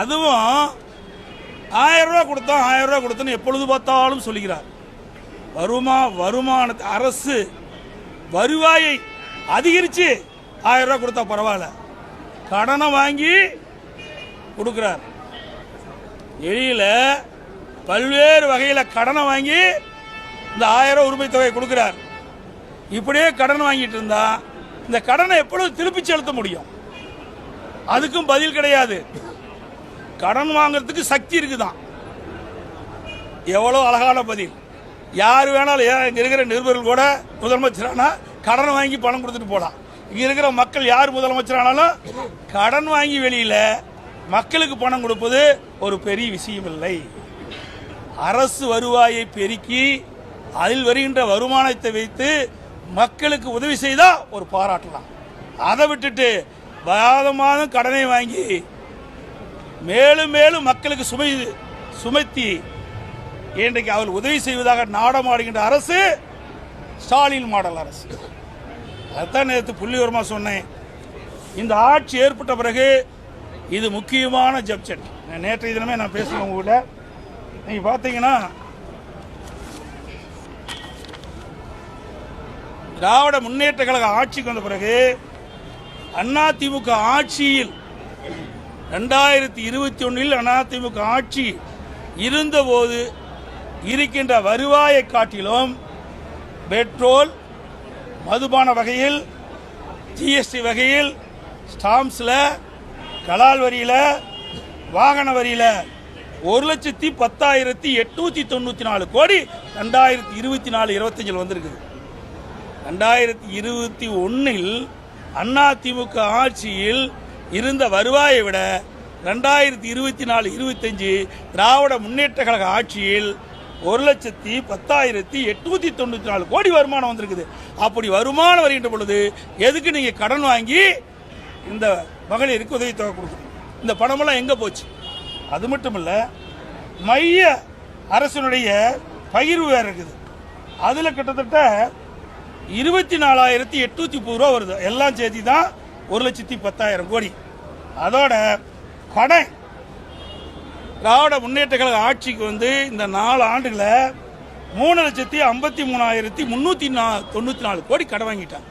அதுவும் ஆயிரம் ரூபா கொடுத்தோம் ஆயிரம் ரூபா கொடுத்தோன்னு எப்பொழுது பார்த்தாலும் சொல்லுகிறார் வருமா வருமானத்தை அரசு வருவாயை அதிகரித்து ஆயிரம் ரூபா கொடுத்தா பரவாயில்ல. கடனை வாங்கி கொடுக்குறார். எழியில் பல்வேறு வகையில் கடனை வாங்கி இந்த ஆயிரம் உரிமை தொகை கொடுக்குறார். இப்படியே கடன் வாங்கிட்டு இருந்தா இந்த கடனை எப்பொழுது திருப்பி செலுத்த முடியும்? அதுக்கும் பதில் கிடையாது. கடன் வாங்கிறதுக்கு சக்தி இருக்குதான். எவ்வளோ அழகான பதில். யார் வேணாலும் இங்கே இங்க இருக்கிற நிருபர்கள் கூட முதலமைச்சரானா கடன் வாங்கி பணம் கொடுத்துட்டு போலாம். இங்க இருக்கிற மக்கள் யார் முதலமைச்சரானாலும் கடன் வாங்கி வெளியில மக்களுக்கு பணம் கொடுப்பது ஒரு பெரிய விஷயம் இல்லை. அரசு வருவாயை பெருக்கி அதில் வருகின்ற வருமானத்தை வைத்து மக்களுக்கு உதவி செய்தா ஒரு பாராட்டலாம் அதை விட்டுட்டு மாதம் மாதம் கடனை வாங்கி மேலும் மேலும் மக்களுக்கு சுமை சுமத்தி இன்றைக்கு அவர் உதவி செய்வதாக நாடமாடுகின்ற அரசு ஸ்டாலின் மாடல் அரசு. அதுதான் நேற்று புள்ளிவரமாக சொன்னேன். இந்த ஆட்சி ஏற்பட்ட பிறகு இது முக்கியமான ஜப்ஜெட் நேற்றைய தினமே நான் பேசுவேன் உங்ககிட்ட. நீங்க பார்த்தீங்கன்னா திராவிட முன்னேற்ற கழக ஆட்சிக்கு வந்த பிறகு அதிமுக ஆட்சியில் ரெண்டாயிரத்தி இருபத்தி ஒன்றில் அதிமுக ஆட்சி இருந்தபோது இருக்கின்ற வருவாயை காட்டிலும் பெட்ரோல் மதுபான வகையில் ஜிஎஸ்டி வகையில் ஸ்டாம்ப்ஸில் கலால் வரியில் வாகன வரியில் ஒரு லட்சத்தி பத்தாயிரத்தி எட்நூத்தி தொண்ணூற்றி நாலு கோடி ரெண்டாயிரத்தி இருபத்தி நாலு இருபத்தஞ்சில் வந்திருக்குது. ரெண்டாயிரத்தி இருபத்தி ஒன்றில் அதிமுக ஆட்சியில் இருந்த வருவாயை விட ரெண்டாயிரத்தி இருபத்தி நாலு இருபத்தஞ்சு திராவிட முன்னேற்ற கழக ஆட்சியில் ஒரு லட்சத்தி பத்தாயிரத்தி எட்நூத்தி தொண்ணூத்தி நாலு கோடி வருமானம் வந்திருக்குது. அப்படி வருமானம் வருகின்ற பொழுது எதுக்கு நீங்க கடன் வாங்கி இந்த மகளிருக்கு உதவித்தொகை கொடுக்கணும்? இந்த பணமெல்லாம் எங்க போச்சு? அது மட்டும் இல்ல மைய அரசினுடைய பகிர்வு வேற இருக்குது. அதுல கிட்டத்தட்ட இருபத்தி நாலாயிரத்தி எட்நூத்தி முப்பது ரூபா வருது. எல்லாம் சேர்த்து தான் ஒரு லட்சத்தி பத்தாயிரம் கோடி. அதோட கடன் திராவிட முன்னேற்ற கழக ஆட்சிக்கு வந்து இந்த நாலு ஆண்டுகளை மூணு லட்சத்தி ஐம்பத்தி மூணாயிரத்தி முன்னூற்றி நா தொண்ணூற்றி நாலு கோடி கடன் வாங்கிட்டாங்க.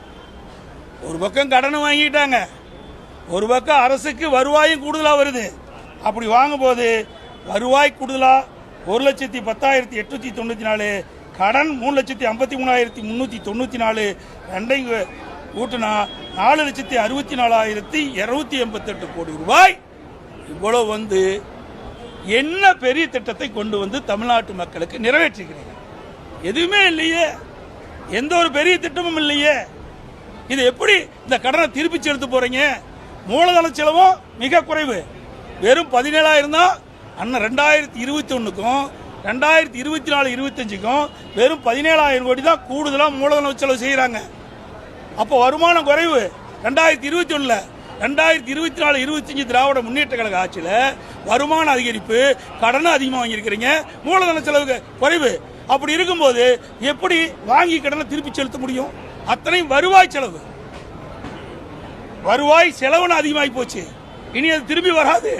ஒரு பக்கம் கடன் வாங்கிட்டாங்க. ஒரு பக்கம் அரசுக்கு வருவாயும் கூடுதலாக வருது. அப்படி வாங்கும்போது வருவாய் கூடுதலா? ஒரு லட்சத்தி பத்தாயிரத்தி எட்நூற்றி தொண்ணூற்றி நாலு. கடன் மூணு லட்சத்தி ஐம்பத்தி மூணாயிரத்தி முந்நூற்றி தொண்ணூற்றி நாலு. ரெண்டையும் கூட்டினா நாலு லட்சத்தி அறுபத்தி நாலாயிரத்தி இருநூத்தி எண்பத்தெட்டு கோடி ரூபாய். இவ்வளவு வந்து என்ன பெரிய திட்டத்தை கொண்டு வந்து தமிழ்நாட்டு மக்களுக்கு நிறைவேற்றிக்கிறீங்க எதுவுமே இல்லையே. எந்த ஒரு பெரிய திட்டமும் இல்லையே. இது எப்படி இந்த கடனை திருப்பி செலுத்த போறீங்க? மூலதன செலவும் மிக குறைவு. வெறும் பதினேழாயிரம் தான். அண்ணன் ரெண்டாயிரத்தி இருபத்தி ஒன்றுக்கும் ரெண்டாயிரத்தி இருபத்தி நாலு இருபத்தஞ்சுக்கும் வெறும் பதினேழாயிரம் கோடி தான் கூடுதலாக மூலதன செலவு செய்கிறாங்க அப்போ வருமானம் குறைவு. ரெண்டாயிரத்தி இருபத்தி ஒன்றில் ரெண்டாயிரத்தி இருபத்தி நாலு இருபத்தஞ்சு திராவிட முன்னேற்ற கழக ஆட்சியில் வருமான அதிகரிப்பு கடனை அதிகமாக வாங்கியிருக்கிறீங்க மூலதன செலவு குறைவு. அப்படி இருக்கும்போது எப்படி வாங்கி கடனை திருப்பி செலுத்த முடியும்? அத்தனையும் வருவாய் செலவு. வருவாய் செலவுன்னு அதிகமாகி போச்சு. இனி அது திரும்பி வராது.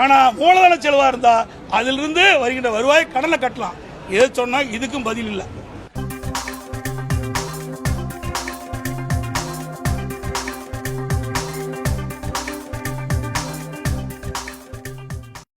ஆனால் மூலதன செலவாக இருந்தால் அதிலிருந்து வருகின்ற வருவாய் கடனை கட்டலாம். எது சொன்னால் இதுக்கும் பதில் இல்லை.